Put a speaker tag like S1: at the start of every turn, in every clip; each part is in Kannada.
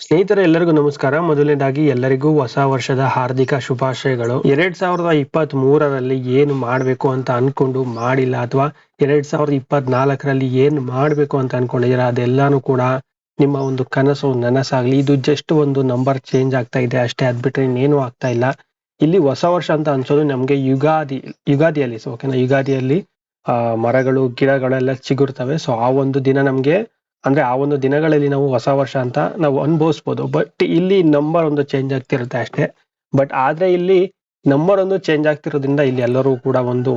S1: ಸ್ನೇಹಿತರೆ, ಎಲ್ಲರಿಗೂ ನಮಸ್ಕಾರ. ಮೊದಲನೇದಾಗಿ, ಎಲ್ಲರಿಗೂ ಹೊಸ ವರ್ಷದ ಹಾರ್ದಿಕ ಶುಭಾಶಯಗಳು. ಎರಡ್ ಸಾವಿರದ ಇಪ್ಪತ್ತ್ ಮೂರರಲ್ಲಿ ಏನು ಮಾಡಬೇಕು ಅಂತ ಅನ್ಕೊಂಡು ಮಾಡಿಲ್ಲ, ಅಥವಾ ಎರಡ್ ಸಾವಿರದ ಇಪ್ಪತ್ನಾಲ್ಕರಲ್ಲಿ ಏನ್ ಮಾಡಬೇಕು ಅಂತ ಅನ್ಕೊಂಡಿದ್ದೀರಾ, ಅದೆಲ್ಲಾನು ಕೂಡ ನಿಮ್ಮ ಒಂದು ಕನಸು, ನನಸಾಗ್ಲಿ. ಇದು ಜಸ್ಟ್ ಒಂದು ನಂಬರ್ ಚೇಂಜ್ ಆಗ್ತಾ ಇದೆ ಅಷ್ಟೇ. ಅದ್ ಬಿಟ್ರೆ ಇನ್ನೇನು ಆಗ್ತಾ ಇಲ್ಲ. ಇಲ್ಲಿ ಹೊಸ ವರ್ಷ ಅಂತ ಅನ್ಸೋದು ನಮ್ಗೆ ಯುಗಾದಿ, ಯುಗಾದಿಯಲ್ಲಿ. ಸೊ ಓಕೆನಾ ಯುಗಾದಿಯಲ್ಲಿ, ಆ, ಮರಗಳು, ಗಿಡಗಳೆಲ್ಲ ಚಿಗುರ್ತವೆ. ಸೊ ಆ ಒಂದು ದಿನ ನಮ್ಗೆ ಅಂದ್ರೆ ಆ ಒಂದು ದಿನಗಳಲ್ಲಿ ನಾವು ಹೊಸ ವರ್ಷ ಅಂತ ನಾವು ಅನುಭವಿಸ್ಬೋದು. ಬಟ್ ಇಲ್ಲಿ ನಂಬರ್ ಒಂದು ಚೇಂಜ್ ಆಗ್ತಿರುತ್ತೆ ಅಷ್ಟೇ. ಬಟ್ ಆದ್ರೆ ಇಲ್ಲಿ ನಂಬರ್ ಒಂದು ಚೇಂಜ್ ಆಗ್ತಿರೋದ್ರಿಂದ ಇಲ್ಲಿ ಎಲ್ಲರೂ ಕೂಡ ಒಂದು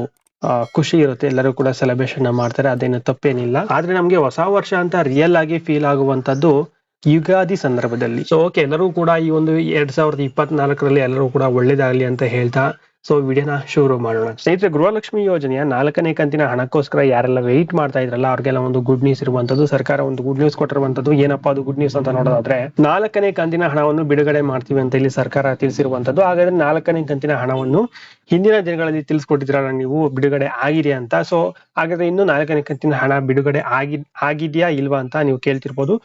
S1: ಖುಷಿ ಇರುತ್ತೆ. ಎಲ್ಲರೂ ಕೂಡ ಸೆಲೆಬ್ರೇಷನ್ ಮಾಡ್ತಾರೆ. ಅದೇನು ತಪ್ಪೇನಿಲ್ಲ. ಆದ್ರೆ ನಮ್ಗೆ ಹೊಸ ವರ್ಷ ಅಂತ ರಿಯಲ್ ಆಗಿ ಫೀಲ್ ಆಗುವಂತದ್ದು ಯುಗಾದಿ ಸಂದರ್ಭದಲ್ಲಿ. ಸೊ ಓಕೆ ಎಲ್ಲರೂ ಕೂಡ ಈ ಒಂದು ಎರಡ್ ಸಾವಿರದ ಇಪ್ಪತ್ನಾಲ್ಕರಲ್ಲಿ ಎಲ್ಲರೂ ಕೂಡ ಒಳ್ಳೇದಾಗ್ಲಿ ಅಂತ ಹೇಳ್ತಾ ಸೊ ವಿಡಿಯೋನ ಶುರು ಮಾಡೋಣ. ಸ್ನೇಹಿತರೆ, ಗೃಹಲಕ್ಷ್ಮಿ ಯೋಜನೆಯ ನಾಲ್ಕನೇ ಕಂತಿನ ಹಣಕ್ಕೋಸ್ಕರ ಯಾರೆಲ್ಲ ವೆಯ್ಟ್ ಮಾಡ್ತಾ ಇದ್ರಲ್ಲ, ಅವ್ರಿಗೆಲ್ಲ ಒಂದು ಗುಡ್ ನ್ಯೂಸ್ ಇರುವಂತದ್ದು, ಸರ್ಕಾರ ಒಂದು ಗುಡ್ ನ್ಯೂಸ್ ಕೊಟ್ಟಿರುವಂತದ್ದು, ಏನಪ್ಪಾ ಅದು ಗುಡ್ ನ್ಯೂಸ್ ಅಂತ ನೋಡೋದಾದ್ರೆ, ನಾಲ್ಕನೇ ಕಂತಿನ ಹಣವನ್ನು ಬಿಡುಗಡೆ ಮಾಡ್ತೀವಿ ಅಂತ ಇಲ್ಲಿ ಸರ್ಕಾರ ತಿಳಿಸಿರುವಂತದ್ದು. ಹಾಗಾದ್ರೆ ನಾಲ್ಕನೇ ಕಂತಿನ ಹಣವನ್ನು ಹಿಂದಿನ ದಿನಗಳಲ್ಲಿ ತಿಳಿಸ್ಕೊಟ್ಟಿದ್ರಲ್ಲ ನೀವು ಬಿಡುಗಡೆ ಆಗಿದೆ ಅಂತ. ಸೊ ಹಾಗಾದ್ರೆ ಇನ್ನು ನಾಲ್ಕನೇ ಕಂತಿನ ಹಣ ಬಿಡುಗಡೆ ಆಗಿ, ಆಗಿದ್ಯಾ ಇಲ್ವಾ ಅಂತ ನೀವು ಕೇಳ್ತಿರ್ಬೋದು.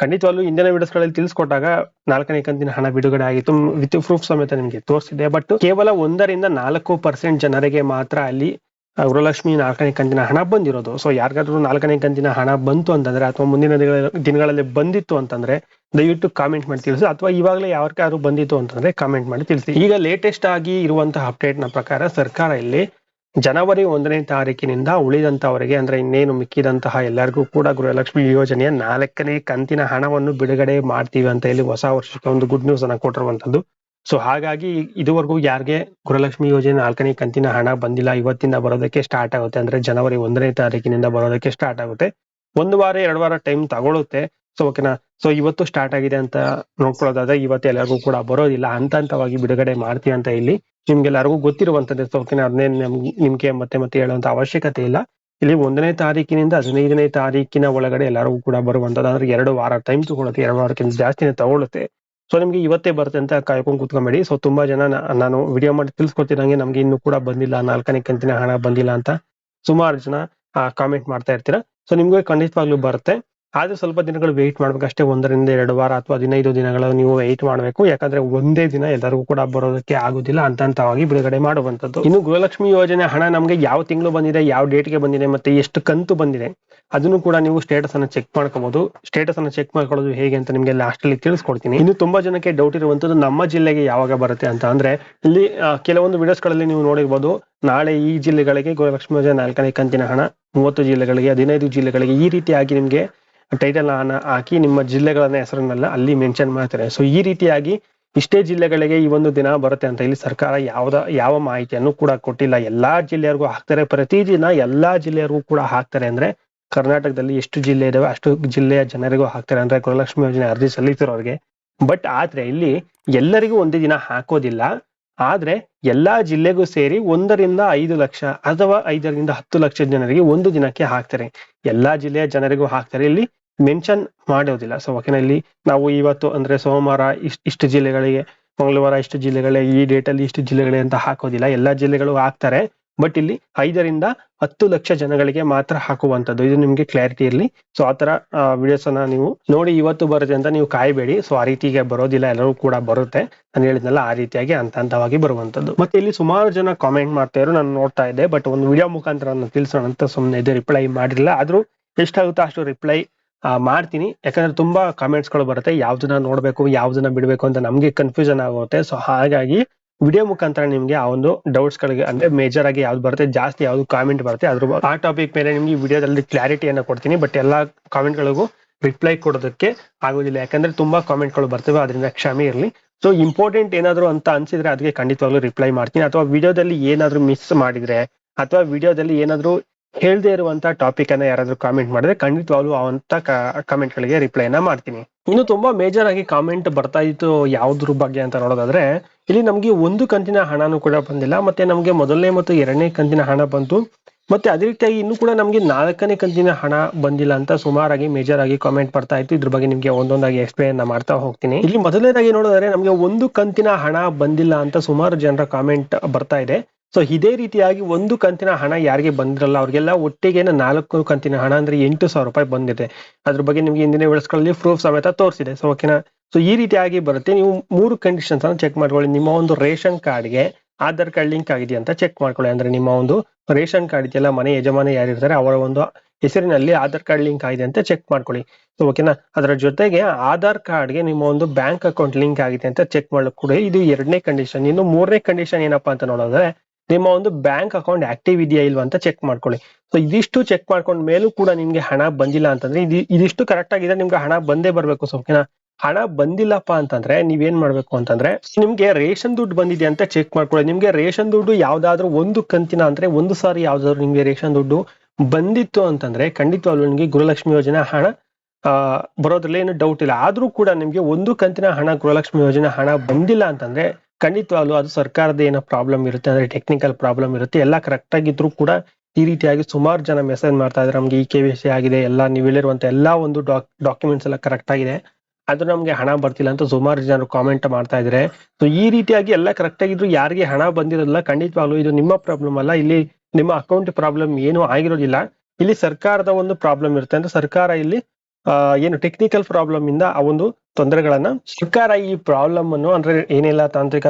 S1: ಖಂಡಿತವಾಗ್ಲೂ ಇಂದಿನ ವಿಡಿಯೋಸ್ಗಳಲ್ಲಿ ತಿಳಿಸ್ಕೊಟ್ಟಾಗ ನಾಲ್ಕನೇ ಕಂತಿನ ಹಣ ಬಿಡುಗಡೆ ಆಗಿತ್ತು. ವಿತ್ ಪ್ರೂಫ್ ಸಮೇತ ನಿಮಗೆ ತೋರಿಸಿದೆ ಬಟ್ ಕೇವಲ ಒಂದರಿಂದ ನಾಲ್ಕು ಪರ್ಸೆಂಟ್ ಜನರಿಗೆ ಮಾತ್ರ ಅಲ್ಲಿ ಗೃಹಲಕ್ಷ್ಮಿ ನಾಲ್ಕನೇ ಕಂತಿನ ಹಣ ಬಂದಿರೋದು. ಸೊ ಯಾರಿಗಾದ್ರೂ ನಾಲ್ಕನೇ ಕಂತಿನ ಹಣ ಬಂತು ಅಂತಂದ್ರೆ ಅಥವಾ ಮುಂದಿನ ದಿನಗಳ- ದಿನಗಳಲ್ಲಿ ಬಂದಿತ್ತು ಅಂತಂದ್ರೆ ದಯವಿಟ್ಟು ಕಾಮೆಂಟ್ ಮಾಡಿ ತಿಳಿಸಿ. ಅಥವಾ ಇವಾಗಲೇ ಯಾವ್ಯಾರು ಬಂದಿತ್ತು ಅಂತಂದ್ರೆ ಕಾಮೆಂಟ್ ಮಾಡಿ ತಿಳಿಸಿ. ಈಗ ಲೇಟೆಸ್ಟ್ ಆಗಿ ಇರುವಂತಹ ಅಪ್ಡೇಟ್ನ ಪ್ರಕಾರ ಸರ್ಕಾರ ಇಲ್ಲಿ ಜನವರಿ ಒಂದನೇ ತಾರೀಕಿನಿಂದ ಉಳಿದಂತವರಿಗೆ ಅಂದ್ರೆ ಇನ್ನೇನು ಮಿಕ್ಕಿದಂತಹ ಎಲ್ಲರಿಗೂ ಕೂಡ ಗೃಹಲಕ್ಷ್ಮಿ ಯೋಜನೆಯ ನಾಲ್ಕನೇ ಕಂತಿನ ಹಣವನ್ನು ಬಿಡುಗಡೆ ಮಾಡ್ತೀವಿ ಅಂತ ಹೇಳಿ ಹೊಸ ವರ್ಷಕ್ಕೆ ಒಂದು ಗುಡ್ ನ್ಯೂಸ್ ಅನ್ನ ಕೊಟ್ಟಿರುವಂತದ್ದು ಸೊ ಹಾಗಾಗಿ ಇದುವರೆಗೂ ಯಾರಿಗೆ ಗೃಹಲಕ್ಷ್ಮಿ ಯೋಜನೆ ನಾಲ್ಕನೇ ಕಂತಿನ ಹಣ ಬಂದಿಲ್ಲ, ಇವತ್ತಿಂದ ಬರೋದಕ್ಕೆ ಸ್ಟಾರ್ಟ್ ಆಗುತ್ತೆ, ಅಂದ್ರೆ ಜನವರಿ ಒಂದನೇ ತಾರೀಕಿನಿಂದ ಬರೋದಕ್ಕೆ ಸ್ಟಾರ್ಟ್ ಆಗುತ್ತೆ. ಒಂದು ವಾರ, ಎರಡು ವಾರ ಟೈಮ್ ತಗೊಳುತ್ತೆ. ಸೊ ಓಕೆನಾ ಸೊ ಇವತ್ತು ಸ್ಟಾರ್ಟ್ ಆಗಿದೆ ಅಂತ ನೋಡ್ಕೊಳ್ಳೋದಾದ್ರೆ ಇವತ್ತು ಎಲ್ಲರಿಗೂ ಕೂಡ ಬರೋದಿಲ್ಲ. ಹಂತ ಹಂತವಾಗಿ ಬಿಡುಗಡೆ ಮಾಡ್ತೀವಿ ಅಂತ ಇಲ್ಲಿ ನಿಮ್ಗೆಲ್ಲರಿಗೂ ಗೊತ್ತಿರುವಂತದ್ದೇ. ಸೊ ಓಕೆನಾ ಅದನ್ನೇ ನಮ್ಗೆ ಮತ್ತೆ ಮತ್ತೆ ಹೇಳುವಂತ ಅವಶ್ಯಕತೆ ಇಲ್ಲ. ಇಲ್ಲಿ ಒಂದನೇ ತಾರೀಕಿನಿಂದ ಹದಿನೈದನೇ ತಾರೀಕಿನ ಒಳಗಡೆ ಎಲ್ಲರಿಗೂ ಕೂಡ ಬರುವಂತದ್ದು. ಅಂದ್ರೆ ಎರಡು ವಾರ ಟೈಮ್ ತಗೊಳುತ್ತೆ. ಎರಡು ವಾರಕ್ಕಿಂತ ಜಾಸ್ತಿನೇ ತಗೊಳ್ಳುತ್ತೆ ಸೊ ನಿಮ್ಗೆ ಇವತ್ತೇ ಬರುತ್ತೆ ಅಂತ ಕಾಯ್ಕೊಂಡು ಕೂತ್ಕೊಂಬೇಡಿ. ಸೊ ತುಂಬಾ ಜನ ನಾನು ವಿಡಿಯೋ ಮಾಡಿ ತಿಳ್ಸ್ಕೊತಿರಂಗೆ ನಮ್ಗೆ ಇನ್ನು ಕೂಡ ಬಂದಿಲ್ಲ. ನಾಲ್ಕನೇ ಕಂತಿನ ಹಣ ಬಂದಿಲ್ಲ ಅಂತ ಸುಮಾರು ಜನ ಕಾಮೆಂಟ್ ಮಾಡ್ತಾ ಇರ್ತೀರಾ. ಸೊ ನಿಮ್ಗೆ ಖಂಡಿತವಾಗ್ಲೂ ಬರುತ್ತೆ. ಆದ್ರೆ ಸ್ವಲ್ಪ ದಿನಗಳು ವೆಯ್ಟ್ ಮಾಡ್ಬೇಕಷ್ಟೇ ಒಂದರಿಂದ ಎರಡು ವಾರ ಅಥವಾ ಹದಿನೈದು ದಿನಗಳು ನೀವು ವೆಯ್ಟ್ ಮಾಡಬೇಕು. ಯಾಕಂದ್ರೆ ಒಂದೇ ದಿನ ಎಲ್ಲರಿಗೂ ಕೂಡ ಬರೋದಕ್ಕೆ ಆಗುದಿಲ್ಲ ಹಂತ ಹಂತವಾಗಿ ಬಿಡುಗಡೆ ಮಾಡುವಂತದ್ದು ಇನ್ನು ಗೃಹಲಕ್ಷ್ಮಿ ಯೋಜನೆ ಹಣ ನಮ್ಗೆ ಯಾವ ತಿಂಗಳು ಬಂದಿದೆ, ಯಾವ ಡೇಟ್ಗೆ ಬಂದಿದೆ ಮತ್ತೆ ಎಷ್ಟು ಕಂತು ಬಂದಿದೆ, ಅದನ್ನು ಕೂಡ ನೀವು ಸ್ಟೇಟಸ್ ಅನ್ನ ಚೆಕ್ ಮಾಡ್ಕೋಬಹುದು ಸ್ಟೇಟಸ್ ಅನ್ನ ಚೆಕ್ ಮಾಡ್ಕೊಳ್ಳೋದು ಹೇಗೆ ಅಂತ ನಿಮಗೆ ಲಾಸ್ಟ್ ಅಲ್ಲಿ ತಿಳಿಸ್ಕೊಡ್ತೀನಿ. ಇನ್ನು ತುಂಬಾ ಜನಕ್ಕೆ ಡೌಟ್ ಇರುವಂತದ್ದು ನಮ್ಮ ಜಿಲ್ಲೆಗೆ ಯಾವಾಗ ಬರುತ್ತೆ ಅಂತ ಅಂದ್ರೆ, ಇಲ್ಲಿ ಕೆಲವೊಂದು ವಿಡಿಯೋಸ್ಗಳಲ್ಲಿ ನೀವು ನೋಡಿರ್ಬೋದು. ನಾಳೆ ಈ ಜಿಲ್ಲೆಗಳಿಗೆ ಗೃಹಲಕ್ಷ್ಮಿ ಯೋಜನೆ ನಾಲ್ಕನೇ ಕಂತಿನ ಹಣ, ಮೂವತ್ತು ಜಿಲ್ಲೆಗಳಿಗೆ, ಹದಿನೈದು ಜಿಲ್ಲೆಗಳಿಗೆ ಈ ರೀತಿಯಾಗಿ ನಿಮ್ಗೆ ಟೈಟಲ್ ಅನ್ನ ಹಾಕಿ ನಿಮ್ಮ ಜಿಲ್ಲೆಗಳನ್ನ ಹೆಸರನ್ನೆಲ್ಲ ಅಲ್ಲಿ ಮೆನ್ಷನ್ ಮಾಡ್ತಾರೆ ಸೊ ಈ ರೀತಿಯಾಗಿ ಇಷ್ಟೇ ಜಿಲ್ಲೆಗಳಿಗೆ ಈ ಒಂದು ದಿನ ಬರುತ್ತೆ ಅಂತ ಇಲ್ಲಿ ಸರ್ಕಾರ ಯಾವ್ದ, ಯಾವ ಮಾಹಿತಿಯನ್ನು ಕೂಡ ಕೊಟ್ಟಿಲ್ಲ. ಎಲ್ಲಾ ಜಿಲ್ಲೆಯವ್ರಿಗೂ ಹಾಕ್ತಾರೆ. ಪ್ರತಿದಿನ ಎಲ್ಲಾ ಜಿಲ್ಲೆಯವ್ರಿಗೂ ಕೂಡ ಹಾಕ್ತಾರೆ ಅಂದ್ರೆ ಕರ್ನಾಟಕದಲ್ಲಿ ಎಷ್ಟು ಜಿಲ್ಲೆ ಇದಾವೆ, ಅಷ್ಟು ಜಿಲ್ಲೆಯ ಜನರಿಗೂ ಹಾಕ್ತಾರೆ ಅಂದ್ರೆ ಗೃಹಲಕ್ಷ್ಮಿ ಯೋಜನೆ ಅರ್ಜಿ ಸಲ್ಲಿಸಿರೋರಿಗೆ ಬಟ್ ಆದ್ರೆ ಇಲ್ಲಿ ಎಲ್ಲರಿಗೂ ಒಂದೇ ದಿನ ಹಾಕೋದಿಲ್ಲ. ಆದ್ರೆ ಎಲ್ಲಾ ಜಿಲ್ಲೆಗೂ ಸೇರಿ ಒಂದರಿಂದ ಐದು ಲಕ್ಷ ಅಥವಾ ಐದರಿಂದ ಹತ್ತು ಲಕ್ಷ ಜನರಿಗೆ ಒಂದು ದಿನಕ್ಕೆ ಹಾಕ್ತಾರೆ. ಎಲ್ಲಾ ಜಿಲ್ಲೆಯ ಜನರಿಗೂ ಹಾಕ್ತಾರೆ. ಇಲ್ಲಿ ಮೆನ್ಷನ್ ಮಾಡೋದಿಲ್ಲ. ಸೊ ಓಕೆನಾ ನಾವು ಇವತ್ತು ಅಂದ್ರೆ ಸೋಮವಾರ ಇಷ್ಟ ಇಷ್ಟು ಜಿಲ್ಲೆಗಳಿಗೆ, ಮಂಗಳವಾರ ಇಷ್ಟು ಜಿಲ್ಲೆಗಳೇ ಈ ಡೇಟ್ ಅಲ್ಲಿ ಇಷ್ಟು ಜಿಲ್ಲೆಗಳೇ ಅಂತ ಹಾಕೋದಿಲ್ಲ. ಎಲ್ಲಾ ಜಿಲ್ಲೆಗಳು ಹಾಕ್ತಾರೆ. ಬಟ್ ಇಲ್ಲಿ ಐದರಿಂದ ಹತ್ತು ಲಕ್ಷ ಜನಗಳಿಗೆ ಮಾತ್ರ ಹಾಕುವಂತದ್ದು ಇದು ನಿಮ್ಗೆ ಕ್ಲಾರಿಟಿ ಇರಲಿ. ಸೊ ಆತರ ವಿಡಿಯೋಸ್ ಅನ್ನ ನೀವು ನೋಡಿ ಇವತ್ತು ಬರುತ್ತೆ ಅಂತ ನೀವು ಕಾಯಬೇಡಿ. ಸೊ ಆ ರೀತಿಗೆ ಬರೋದಿಲ್ಲ. ಎಲ್ಲರೂ ಕೂಡ ಬರುತ್ತೆ. ನಾನು ಹೇಳಿದ್ನಲ್ಲ, ಆ ರೀತಿಯಾಗಿ ಹಂತ ಹಂತವಾಗಿ ಬರುವಂತದ್ದು ಮತ್ತೆ ಇಲ್ಲಿ ಸುಮಾರು ಜನ ಕಾಮೆಂಟ್ ಮಾಡ್ತಾ ಇರೋ ನಾನು ನೋಡ್ತಾ ಇದ್ದೆ. ಬಟ್ ಒಂದು ವಿಡಿಯೋ ಮುಖಾಂತರ ತಿಳಿಸೋಣ ಅಂತ ಸುಮ್ಮನೆ ಇದೆ ರಿಪ್ಲೈ ಮಾಡಿರಲಿಲ್ಲ. ಆದ್ರೂ ಎಷ್ಟಾಗುತ್ತೋ ಅಷ್ಟು ರಿಪ್ಲೈ ಮಾಡ್ತೀನಿ. ಯಾಕಂದ್ರೆ ತುಂಬಾ ಕಾಮೆಂಟ್ಸ್ಗಳು ಬರುತ್ತೆ. ಯಾವ್ದನ್ನ ನೋಡ್ಬೇಕು, ಯಾವ್ದನ್ನ ಬಿಡ್ಬೇಕು ಅಂತ ನಮ್ಗೆ ಕನ್ಫ್ಯೂಷನ್ ಆಗುತ್ತೆ. ಸೊ ಹಾಗಾಗಿ ವಿಡಿಯೋ ಮುಖಾಂತರ ನಿಮ್ಗೆ ಆ ಒಂದು ಡೌಟ್ಸ್ ಗಳಿಗೆ ಅಂದ್ರೆ ಮೇಜರ್ ಆಗಿ ಯಾವ್ದು ಬರುತ್ತೆ, ಜಾಸ್ತಿ ಯಾವ್ದು ಕಾಮೆಂಟ್ ಬರುತ್ತೆ, ಅದ್ರ ಆ ಟಾಪಿಕ್ ಮೇಲೆ ನಿಮ್ಗೆ ವಿಡಿಯೋದಲ್ಲಿ ಕ್ಲಾರಿಟಿಯನ್ನು ಕೊಡ್ತೀನಿ. ಬಟ್ ಎಲ್ಲಾ ಕಾಮೆಂಟ್ ಗಳಿಗೂ ರಿಪ್ಲೈ ಕೊಡೋದಕ್ಕೆ ಆಗೋದಿಲ್ಲ. ಯಾಕಂದ್ರೆ ತುಂಬಾ ಕಾಮೆಂಟ್ಗಳು ಬರ್ತವೆ, ಅದರಿಂದ ಕ್ಷಮೆ ಇರಲಿ. ಸೊ ಇಂಪಾರ್ಟೆಂಟ್ ಏನಾದ್ರು ಅಂತ ಅನ್ಸಿದ್ರೆ ಅದಕ್ಕೆ ಖಂಡಿತವಾಗ್ಲೂ ರಿಪ್ಲೈ ಮಾಡ್ತೀನಿ. ಅಥವಾ ವಿಡಿಯೋದಲ್ಲಿ ಏನಾದ್ರು ಮಿಸ್ ಮಾಡಿದ್ರೆ, ಅಥವಾ ವಿಡಿಯೋದಲ್ಲಿ ಏನಾದ್ರು ಹೇಳ್ದೇ ಇರುವಂತ ಟಾಪಿಕ್ ಅನ್ನ ಯಾರಾದ್ರೂ ಕಾಮೆಂಟ್ ಮಾಡಿದ್ರೆ ಖಂಡಿತವಾಗ್ಲೂ ಅವಂತ ಕಾಮೆಂಟ್ ಗಳಿಗೆ ರಿಪ್ಲೈ ನ ಮಾಡ್ತೀನಿ. ಇನ್ನು ತುಂಬಾ ಮೇಜರ್ ಆಗಿ ಕಾಮೆಂಟ್ ಬರ್ತಾ ಇತ್ತು ಯಾವ್ದ್ರ ಬಗ್ಗೆ ಅಂತ ನೋಡೋದಾದ್ರೆ, ಇಲ್ಲಿ ನಮ್ಗೆ ಒಂದು ಕಂತಿನ ಹಣನೂ ಕೂಡ ಬಂದಿಲ್ಲ, ಮತ್ತೆ ನಮ್ಗೆ ಮೊದಲನೇ ಮತ್ತು ಎರಡನೇ ಕಂತಿನ ಹಣ ಬಂತು, ಮತ್ತೆ ಅದೇ ರೀತಿಯಾಗಿ ಇನ್ನು ಕೂಡ ನಮ್ಗೆ ನಾಲ್ಕನೇ ಕಂತಿನ ಹಣ ಬಂದಿಲ್ಲ ಅಂತ ಸುಮಾರಾಗಿ ಮೇಜರ್ ಆಗಿ ಕಾಮೆಂಟ್ ಬರ್ತಾ ಇತ್ತು. ಇದ್ರ ಬಗ್ಗೆ ನಿಮ್ಗೆ ಒಂದೊಂದಾಗಿ ಎಕ್ಸ್ಪ್ಲೇನ್ ಮಾಡ್ತಾ ಹೋಗ್ತೀನಿ. ಇಲ್ಲಿ ಮೊದಲನೇದಾಗಿ ನೋಡಿದ್ರೆ ನಮ್ಗೆ ಒಂದು ಕಂತಿನ ಹಣ ಬಂದಿಲ್ಲ ಅಂತ ಸುಮಾರು ಜನರ ಕಾಮೆಂಟ್ ಬರ್ತಾ ಇದೆ. ಸೊ ಇದೇ ರೀತಿಯಾಗಿ ಒಂದು ಕಂತಿನ ಹಣ ಯಾರಿಗೆ ಬಂದಿರಲ್ಲ, ಅವ್ರಿಗೆಲ್ಲ ಒಟ್ಟಿಗೆ ನಾಲ್ಕು ಕಂತಿನ ಹಣ ಅಂದ್ರೆ ಎಂಟು ಸಾವಿರ ರೂಪಾಯಿ ಬಂದಿದೆ. ಅದ್ರ ಬಗ್ಗೆ ನಿಮ್ಗೆ ಹಿಂದಿನ ವಿಳಸ್ಗಳಲ್ಲಿ ಪ್ರೂಫ್ ಸಮೇತ ತೋರಿಸಿದೆ. ಸೊ ಓಕೆನಾ ಸೊ ಈ ರೀತಿಯಾಗಿ ಬರುತ್ತೆ. ನೀವು ಮೂರು ಕಂಡೀಷನ್ಸ್ ಅನ್ನು ಚೆಕ್ ಮಾಡ್ಕೊಳ್ಳಿ. ನಿಮ್ಮ ಒಂದು ರೇಷನ್ ಕಾರ್ಡ್ಗೆ ಆಧಾರ್ ಕಾರ್ಡ್ ಲಿಂಕ್ ಆಗಿದೆ ಅಂತ ಚೆಕ್ ಮಾಡ್ಕೊಳ್ಳಿ. ಅಂದ್ರೆ ನಿಮ್ಮ ಒಂದು ರೇಷನ್ ಕಾರ್ಡ್ ಇದೆಯಲ್ಲ, ಮನೆ ಯಜಮಾನ ಯಾರಿರ್ತಾರೆ ಅವರ ಒಂದು ಹೆಸರಿನಲ್ಲಿ ಆಧಾರ್ ಕಾರ್ಡ್ ಲಿಂಕ್ ಆಗಿದೆ ಅಂತ ಚೆಕ್ ಮಾಡ್ಕೊಳ್ಳಿ. ಸೊ ಓಕೆನಾ ಅದರ ಜೊತೆಗೆ ಆಧಾರ್ ಕಾರ್ಡ್ಗೆ ನಿಮ್ಮ ಒಂದು ಬ್ಯಾಂಕ್ ಅಕೌಂಟ್ ಲಿಂಕ್ ಆಗಿದೆ ಅಂತ ಚೆಕ್ ಕೂಡ ಇದು ಎರಡನೇ ಕಂಡೀಷನ್ ಇನ್ನು ಮೂರನೇ ಕಂಡೀಷನ್ ಏನಪ್ಪಾ ಅಂತ ನೋಡಿದ್ರೆ ನಿಮ್ಮ ಒಂದು ಬ್ಯಾಂಕ್ ಅಕೌಂಟ್ ಆಕ್ಟಿವ್ ಇದೆಯಾ ಇಲ್ವಾ ಅಂತ ಚೆಕ್ ಮಾಡ್ಕೊಳ್ಳಿ. ಸೊ ಇದಿಷ್ಟು ಚೆಕ್ ಮಾಡ್ಕೊಂಡ್ ಮೇಲೂ ಕೂಡ ನಿಮ್ಗೆ ಹಣ ಬಂದಿಲ್ಲ ಅಂತಂದ್ರೆ ಇದು, ಇದಿಷ್ಟು ಕರೆಕ್ಟ್ ಆಗಿದೆ ನಿಮ್ಗೆ ಹಣ ಬಂದೇ ಬರಬೇಕು ಸೊ ಓಕೆನಾ ಹಣ ಬಂದಿಲ್ಲಪ್ಪ ಅಂತಂದ್ರೆ ನೀವೇನ್ ಮಾಡ್ಬೇಕು ಅಂತಂದ್ರೆ ನಿಮ್ಗೆ ರೇಷನ್ ದುಡ್ಡು ಬಂದಿದೆ ಅಂತ ಚೆಕ್ ಮಾಡ್ಕೊಳ್ಳಿ. ನಿಮ್ಗೆ ರೇಷನ್ ದುಡ್ಡು ಯಾವ್ದಾದ್ರು ಒಂದು ಕಂತಿನ ಅಂದ್ರೆ ಒಂದು ಸಾರಿ ಯಾವ್ದಾದ್ರು ನಿಮ್ಗೆ ರೇಷನ್ ದುಡ್ಡು ಬಂದಿತ್ತು ಅಂತಂದ್ರೆ ಖಂಡಿತವಾಗ್ಲೂ ನಿಮ್ಗೆ ಗೃಹಲಕ್ಷ್ಮಿ ಯೋಜನೆ ಹಣ ಬರೋದ್ರಲ್ಲಿ ಏನು ಡೌಟ್ ಇಲ್ಲ. ಆದ್ರೂ ಕೂಡ ನಿಮ್ಗೆ ಒಂದು ಕಂತಿನ ಹಣ ಗೃಹಲಕ್ಷ್ಮಿ ಯೋಜನೆ ಹಣ ಬಂದಿಲ್ಲ ಅಂತಂದ್ರೆ ಖಂಡಿತವಾಗ್ಲೂ ಅದು ಸರ್ಕಾರದ ಏನೋ ಪ್ರಾಬ್ಲಮ್ ಇರುತ್ತೆ ಅಂದ್ರೆ ಟೆಕ್ನಿಕಲ್ ಪ್ರಾಬ್ಲಮ್ ಇರುತ್ತೆ, ಎಲ್ಲ ಕರೆಕ್ಟ್ ಆಗಿದ್ರು ಕೂಡ ಈ ರೀತಿಯಾಗಿ ಸುಮಾರು ಜನ ಮೆಸೇಜ್ ಮಾಡ್ತಾ ಇದ್ರೆ. ನಮ್ಗೆ ಈ ಕೆ ವಿ ಸಿ ಆಗಿದೆ, ಎಲ್ಲ ನೀವು ಹೇಳಿರುವಂತ ಎಲ್ಲಾ ಒಂದು ಡಾಕ್ಯುಮೆಂಟ್ಸ್ ಎಲ್ಲ ಕರೆಕ್ಟ್ ಆಗಿದೆ. ಅದು ನಮ್ಗೆ ಹಣ ಬರ್ತಿಲ್ಲ ಅಂತ ಸುಮಾರು ಜನರು ಕಾಮೆಂಟ್ ಮಾಡ್ತಾ ಇದ್ರೆ. ಸೊ ಈ ರೀತಿಯಾಗಿ ಎಲ್ಲ ಕರೆಕ್ಟ್ ಆಗಿದ್ರು ಯಾರಿಗೆ ಹಣ ಬಂದಿರೋದಿಲ್ಲ ಖಂಡಿತವಾಗ್ಲೂ ಇದು ನಿಮ್ಮ ಪ್ರಾಬ್ಲಮ್ ಅಲ್ಲ. ಇಲ್ಲಿ ನಿಮ್ಮ ಅಕೌಂಟ್ ಪ್ರಾಬ್ಲಮ್ ಏನು ಆಗಿರೋದಿಲ್ಲ. ಇಲ್ಲಿ ಸರ್ಕಾರದ ಒಂದು ಪ್ರಾಬ್ಲಮ್ ಇರುತ್ತೆ ಅಂದ್ರೆ ಸರ್ಕಾರ ಇಲ್ಲಿ ಏನು ಟೆಕ್ನಿಕಲ್ ಪ್ರಾಬ್ಲಮ್ ಇಂದ ಆ ಒಂದು ತೊಂದರೆಗಳನ್ನ ಸರ್ಕಾರ ಈ ಪ್ರಾಬ್ಲಮ್ ಅನ್ನು ಅಂದ್ರೆ ಏನೆಲ್ಲ ತಾಂತ್ರಿಕ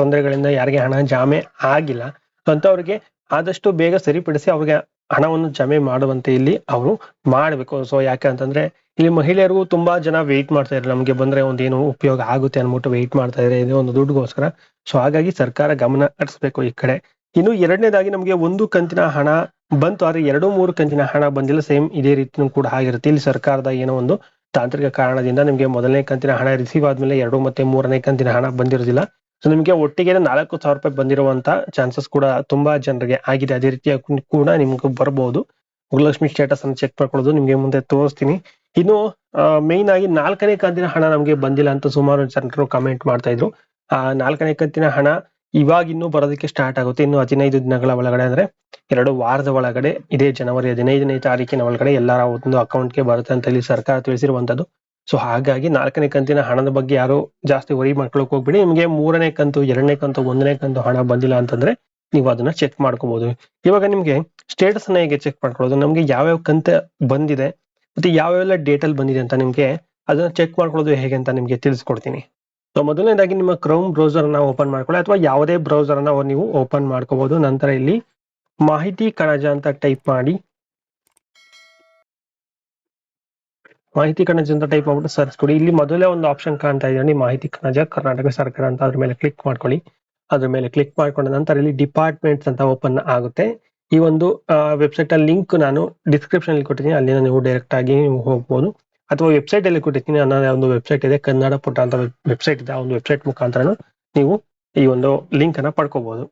S1: ತೊಂದರೆಗಳಿಂದ ಯಾರಿಗೆ ಹಣ ಜಾಮೆ ಆಗಿಲ್ಲ. ಅಂತವ್ರಿಗೆ ಆದಷ್ಟು ಬೇಗ ಸರಿಪಡಿಸಿ ಅವ್ರಿಗೆ ಹಣವನ್ನು ಜಮೆ ಮಾಡುವಂತೆ ಇಲ್ಲಿ ಅವರು ಮಾಡಬೇಕು. ಸೊ ಯಾಕೆ ಅಂತಂದ್ರೆ ಇಲ್ಲಿ ಮಹಿಳೆಯರು ತುಂಬಾ ಜನ ವೆಯ್ಟ್ ಮಾಡ್ತಾ ಇದ್ದಾರೆ. ನಮ್ಗೆ ಬಂದ್ರೆ ಒಂದೇನು ಉಪಯೋಗ ಆಗುತ್ತೆ ಅನ್ಬಿಟ್ಟು ವೆಯ್ಟ್ ಮಾಡ್ತಾ ಇದ್ರೆ ಇದೇ ಒಂದು ದುಡ್ಡುಗೋಸ್ಕರ. ಸೊ ಹಾಗಾಗಿ ಸರ್ಕಾರ ಗಮನ ಹರಿಸ್ಬೇಕು ಈ ಕಡೆ. ಇನ್ನು ಎರಡನೇದಾಗಿ ನಮ್ಗೆ ಒಂದು ಕಂತಿನ ಹಣ ಬಂತು, ಆದ್ರೆ ಎರಡು ಮೂರು ಕಂತಿನ ಹಣ ಬಂದಿಲ್ಲ. ಸೇಮ್ ಇದೇ ರೀತಿನೂ ಕೂಡ ಆಗಿರುತ್ತೆ. ಇಲ್ಲಿ ಸರ್ಕಾರದ ಏನೋ ಒಂದು ತಾಂತ್ರಿಕ ಕಾರಣದಿಂದ ನಿಮ್ಗೆ ಮೊದಲನೇ ಕಂತಿನ ಹಣ ರಿಸೀವ್ ಆದ್ಮೇಲೆ ಎರಡು ಮತ್ತೆ ಮೂರನೇ ಕಂತಿನ ಹಣ ಬಂದಿರೋದಿಲ್ಲ. ಸೊ ನಿಮ್ಗೆ ಒಟ್ಟಿಗೆ ನಾಲ್ಕು ಸಾವಿರ ರೂಪಾಯಿ ಬಂದಿರುವಂತ ಚಾನ್ಸಸ್ ಕೂಡ ತುಂಬಾ ಜನರಿಗೆ ಆಗಿದೆ. ಅದೇ ರೀತಿಯಾಗಿ ಕೂಡ ನಿಮ್ಗೆ ಬರಬಹುದು ಗುರುಲಕ್ಷ್ಮಿ ಸ್ಟೇಟಸ್ ಅನ್ನು ಚೆಕ್ ಮಾಡ್ಕೊಳ್ಳೋದು ನಿಮ್ಗೆ ಮುಂದೆ ತೋರಿಸ್ತೀನಿ. ಇನ್ನು ಮೇನ್ ಆಗಿ ನಾಲ್ಕನೇ ಕಂತಿನ ಹಣ ನಮ್ಗೆ ಬಂದಿಲ್ಲ ಅಂತ ಸುಮಾರು ಜನರು ಕಮೆಂಟ್ ಮಾಡ್ತಾ ಇದ್ರು. ಆ, ನಾಲ್ಕನೇ ಕಂತಿನ ಹಣ ಇವಾಗ ಇನ್ನು ಬರೋದಕ್ಕೆ ಸ್ಟಾರ್ಟ್ ಆಗುತ್ತೆ. ಇನ್ನು ಹದಿನೈದು ದಿನಗಳ ಒಳಗಡೆ ಅಂದ್ರೆ ಎರಡು ವಾರದ ಒಳಗಡೆ ಇದೇ ಜನವರಿ ಹದಿನೈದನೇ ತಾರೀಕಿನ ಒಳಗಡೆ ಎಲ್ಲರ ಒಂದು ಅಕೌಂಟ್ಗೆ ಬರುತ್ತೆ ಅಂತ ಹೇಳಿ ಸರ್ಕಾರ ತಿಳಿಸಿರುವಂತದ್ದು. ಸೊ ಹಾಗಾಗಿ ನಾಲ್ಕನೇ ಕಂತಿನ ಹಣದ ಬಗ್ಗೆ ಯಾರು ಜಾಸ್ತಿ ವರಿ ಮಾಡ್ಕೊಳಕ್ ಹೋಗ್ಬಿಡಿ. ನಿಮ್ಗೆ ಮೂರನೇ ಕಂತು, ಎರಡನೇ ಕಂತು, ಒಂದನೇ ಕಂತು ಹಣ ಬಂದಿಲ್ಲ ಅಂತಂದ್ರೆ ನೀವು ಅದನ್ನ ಚೆಕ್ ಮಾಡ್ಕೋಬಹುದು ಇವಾಗ ನಿಮ್ಗೆ ಸ್ಟೇಟಸ್ ಅನ್ನ ಹೇಗೆ ಚೆಕ್ ಮಾಡ್ಕೊಳ್ಳೋದು? ನಮ್ಗೆ ಯಾವ್ಯಾವ ಕಂತ ಬಂದಿದೆ ಮತ್ತೆ ಯಾವ್ಯಾವೆಲ್ಲ ಡೇಟ್ ಅಲ್ಲಿ ಬಂದಿದೆ ಅಂತ ನಿಮ್ಗೆ ಅದನ್ನ ಚೆಕ್ ಮಾಡ್ಕೊಳ್ಳೋದು ಹೇಗೆ ಅಂತ ನಿಮ್ಗೆ ತಿಳಿಸ್ಕೊಡ್ತೀನಿ. ಸೊ ಮೊದಲನೇದಾಗಿ ನಿಮ್ಮ ಕ್ರೋಮ್ ಬ್ರೌಸರ್ ಅನ್ನ ಓಪನ್ ಮಾಡ್ಕೊಳ್ಳಿ, ಅಥವಾ ಯಾವುದೇ ಬ್ರೌಸರ್ ಅನ್ನ ನೀವು ಓಪನ್ ಮಾಡ್ಕೋಬಹುದು ನಂತರ ಇಲ್ಲಿ ಮಾಹಿತಿ ಕಣಜ ಅಂತ ಟೈಪ್ ಮಾಡಿ. ಮಾಹಿತಿ ಕಣಜ ಅಂತ ಟೈಪ್ ಮಾಡ್ಬಿಟ್ಟು ಸರ್ಚ್ ಕೊಡಿ. ಇಲ್ಲಿ ಮೊದಲೇ ಒಂದು ಆಪ್ಷನ್ ಕಾಣ್ತಾ ಇದೆ. ಮಾಹಿತಿ ಕಣಜ, ಕರ್ನಾಟಕ ಸರ್ಕಾರ ಅಂತ ಅದ್ರ ಮೇಲೆ ಕ್ಲಿಕ್ ಮಾಡ್ಕೊಳ್ಳಿ. ಅದ್ರ ಮೇಲೆ ಕ್ಲಿಕ್ ಮಾಡ್ಕೊಂಡ ನಂತರ ಇಲ್ಲಿ ಡಿಪಾರ್ಟ್ಮೆಂಟ್ಸ್ ಅಂತ ಓಪನ್ ಆಗುತ್ತೆ. ಈ ಒಂದು ವೆಬ್ಸೈಟ್ ಅಲ್ಲಿ ಲಿಂಕ್ ನಾನು ಡಿಸ್ಕ್ರಿಪ್ಷನ್ ಅಲ್ಲಿ ಕೊಟ್ಟಿದ್ದೀನಿ. ಅಲ್ಲಿಂದ ನೀವು ಡೈರೆಕ್ಟ್ ಆಗಿ ನೀವು ಹೋಗ್ಬೋದು. ಅಥವಾ ವೆಬ್ಸೈಟ್ ಅಲ್ಲಿ ಕೊಟ್ಟಿರ್ತೀನಿ. ಅನ್ನೋ ಒಂದು ವೆಬ್ಸೈಟ್ ಇದೆ, ಕನ್ನಡ ಪುಟ ಅಂತ ವೆಬ್ಸೈಟ್ ಇದೆ. ಆ ಒಂದು ವೆಬ್ಸೈಟ್ ಮುಖಾಂತರ ನೀವು ಈ ಒಂದು ಲಿಂಕ್ ಅನ್ನ ಪಡ್ಕೋಬಹುದು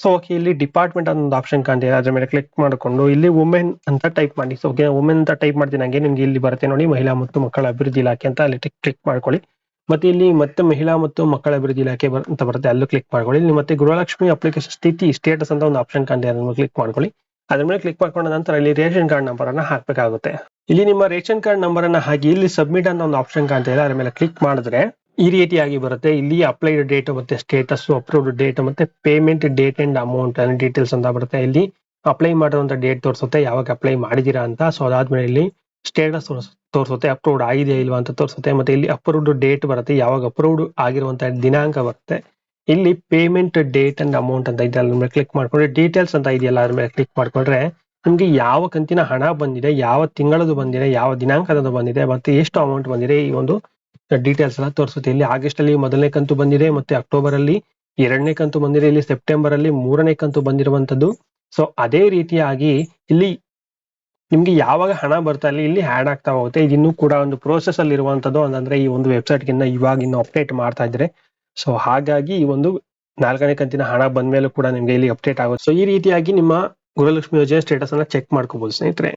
S1: ಸೊ ಓಕೆ ಇಲ್ಲಿ ಡಿಪಾರ್ಟ್ಮೆಂಟ್ ಅಂತ ಒಂದು ಆಪ್ಷನ್ ಕಾಣ್ತಿದೆ. ಅದ್ರ ಮೇಲೆ ಕ್ಲಿಕ್ ಮಾಡಿಕೊಂಡು, ಇಲ್ಲಿ ವುಮೆನ್ ಅಂತ ಟೈಪ್ ಮಾಡಿ. ಸೊ ವುಮೆನ್ ಅಂತ ಟೈಪ್ ಮಾಡ್ತೀನಿ ಹಂಗೆ ನಿಮ್ಗೆ ಇಲ್ಲಿ ಬರುತ್ತೆ ನೋಡಿ, ಮಹಿಳಾ ಮತ್ತು ಮಕ್ಕಳ ಅಭಿವೃದ್ಧಿ ಇಲಾಖೆ ಅಂತ ಅಲ್ಲಿ ಕ್ಲಿಕ್ ಮಾಡ್ಕೊಳ್ಳಿ. ಮತ್ತೆ ಇಲ್ಲಿ ಮತ್ತೆ ಮಹಿಳಾ ಮತ್ತು ಮಕ್ಕಳ ಅಭಿವೃದ್ಧಿ ಇಲಾಖೆ ಅಂತ ಬರುತ್ತೆ. ಅಲ್ಲೂ ಕ್ಲಿಕ್ ಮಾಡ್ಕೊಳ್ಳಿ. ಇಲ್ಲಿ ಮತ್ತೆ ಗೃಹಲಕ್ಷ್ಮಿ ಅಪ್ಲಿಕೇಶನ್ ಸ್ಥಿತಿ ಸ್ಟೇಟಸ್ ಅಂತ ಒಂದು ಆಪ್ಷನ್ ಕಾಣ್ತಿದೆ. ಅದನ್ನು ಕ್ಲಿಕ್ ಮಾಡ್ಕೊಳ್ಳಿ. ಅದ್ರ ಮೇಲೆ ಕ್ಲಿಕ್ ಮಾಡ್ಕೊಂಡ ನಂತರ ಇಲ್ಲಿ ರೇಷನ್ ಕಾರ್ಡ್ ನಂಬರ್ ಅನ್ನ ಹಾಕ್ಬೇಕಾಗುತ್ತೆ. ಇಲ್ಲಿ ನಿಮ್ಮ ರೇಷನ್ ಕಾರ್ಡ್ ನಂಬರ್ ಅನ್ನ ಹಾಕಿ ಇಲ್ಲಿ ಸಬ್ಮಿಟ್ ಅನ್ನೋ ಒಂದು ಆಪ್ಷನ್ ಕಾಣ್ತಾ ಇದೆ. ಅದ್ರ ಮೇಲೆ ಕ್ಲಿಕ್ ಮಾಡಿದ್ರೆ ಈ ರೀತಿಯಾಗಿ ಬರುತ್ತೆ. ಇಲ್ಲಿ ಅಪ್ಲೈಡ್ ಡೇಟ್ ಮತ್ತೆ ಸ್ಟೇಟಸ್ ಅಪ್ರೂವ್ಡ್ ಡೇಟ್ ಮತ್ತೆ payment date and amount details ಅಂತ ಬರುತ್ತೆ. ಇಲ್ಲಿ ಅಪ್ಲೈ ಮಾಡಿರುವಂತ ಡೇಟ್ ತೋರಿಸುತ್ತೆ. ಯಾವಾಗ ಅಪ್ಲೈ ಮಾಡಿದೀರಾ ಅಂತ. ಸೊ ಅದಾದ್ಮೇಲೆ ಇಲ್ಲಿ ಸ್ಟೇಟಸ್ ತೋರಿಸುತ್ತೆ. ಅಪ್ರೂವ್ಡ್ ಆಗಿದೆಯಾ ಇಲ್ವಾ ಅಂತ ತೋರಿಸುತ್ತೆ. ಮತ್ತೆ ಇಲ್ಲಿ ಅಪ್ರೂವ್ಡ್ ಡೇಟ್ ಬರುತ್ತೆ. ಯಾವಾಗ ಅಪ್ರೂವ್ಡ್ ಆಗಿರುವಂತಹ ದಿನಾಂಕ ಬರುತ್ತೆ. ಇಲ್ಲಿ ಪೇಮೆಂಟ್ ಡೇಟ್ ಅಂಡ್ ಅಮೌಂಟ್ ಅಂತ ಇದೆ, ಅದ್ರ ಮೇಲೆ ಕ್ಲಿಕ್ ಮಾಡ್ಕೊಂಡ್ರೆ ಡೀಟೇಲ್ಸ್ ಅಂತ ಇದೆಯಲ್ಲ, ಅದ್ರ ಮೇಲೆ ಕ್ಲಿಕ್ ಮಾಡ್ಕೊಂಡ್ರೆ, ನಿಮ್ಗೆ ಯಾವ ಕಂತಿನ ಹಣ ಬಂದಿದೆ, ಯಾವ ತಿಂಗಳದು ಬಂದಿದೆ, ಯಾವ ದಿನಾಂಕದ ಬಂದಿದೆ, ಮತ್ತೆ ಎಷ್ಟು ಅಮೌಂಟ್ ಬಂದಿದೆ, ಈ ಒಂದು ಡೀಟೇಲ್ಸ್ ಎಲ್ಲ ತೋರಿಸುತ್ತೆ. ಇಲ್ಲಿ ಆಗಸ್ಟ್ ಅಲ್ಲಿ ಮೊದಲನೇ ಕಂತು ಬಂದಿದೆ, ಮತ್ತೆ ಅಕ್ಟೋಬರ್ ಅಲ್ಲಿ ಎರಡನೇ ಕಂತು ಬಂದಿದೆ, ಇಲ್ಲಿ ಸೆಪ್ಟೆಂಬರ್ ಅಲ್ಲಿ ಮೂರನೇ ಕಂತು ಬಂದಿರುವಂತದ್ದು ಸೊ ಅದೇ ರೀತಿಯಾಗಿ ಇಲ್ಲಿ ನಿಮ್ಗೆ ಯಾವಾಗ ಹಣ ಬರ್ತಾ ಇಲ್ಲ, ಇಲ್ಲಿ ಆಡ್ ಆಗ್ತಾ ಹೋಗುತ್ತೆ. ಇದಿನ್ನೂ ಕೂಡ ಒಂದು ಪ್ರೋಸೆಸ್ ಅಲ್ಲಿ ಇರುವಂತದ್ದು ಅಂದ್ರೆ ಈ ಒಂದು ವೆಬ್ಸೈಟ್ ಗಿನ್ನ ಇವಾಗ ಇನ್ನು ಅಪ್ಡೇಟ್ ಮಾಡ್ತಾ ಇದ್ರೆ. ಸೊ ಹಾಗಾಗಿ ಈ ಒಂದು ನಾಲ್ಕನೇ ಕಂತಿನ ಹಣ ಬಂದ್ಮೇಲೂ ಕೂಡ ನಿಮ್ಗೆ ಇಲ್ಲಿ ಅಪ್ಡೇಟ್ ಆಗುತ್ತೆ. ಸೊ ಈ ರೀತಿಯಾಗಿ ನಿಮ್ಮ ಗೃಹಲಕ್ಷ್ಮಿ ಯೋಜನೆ ಸ್ಟೇಟಸ್ ಅನ್ನ ಚೆಕ್ ಮಾಡ್ಕೋಬಹುದು ಸ್ನೇಹಿತರೆ.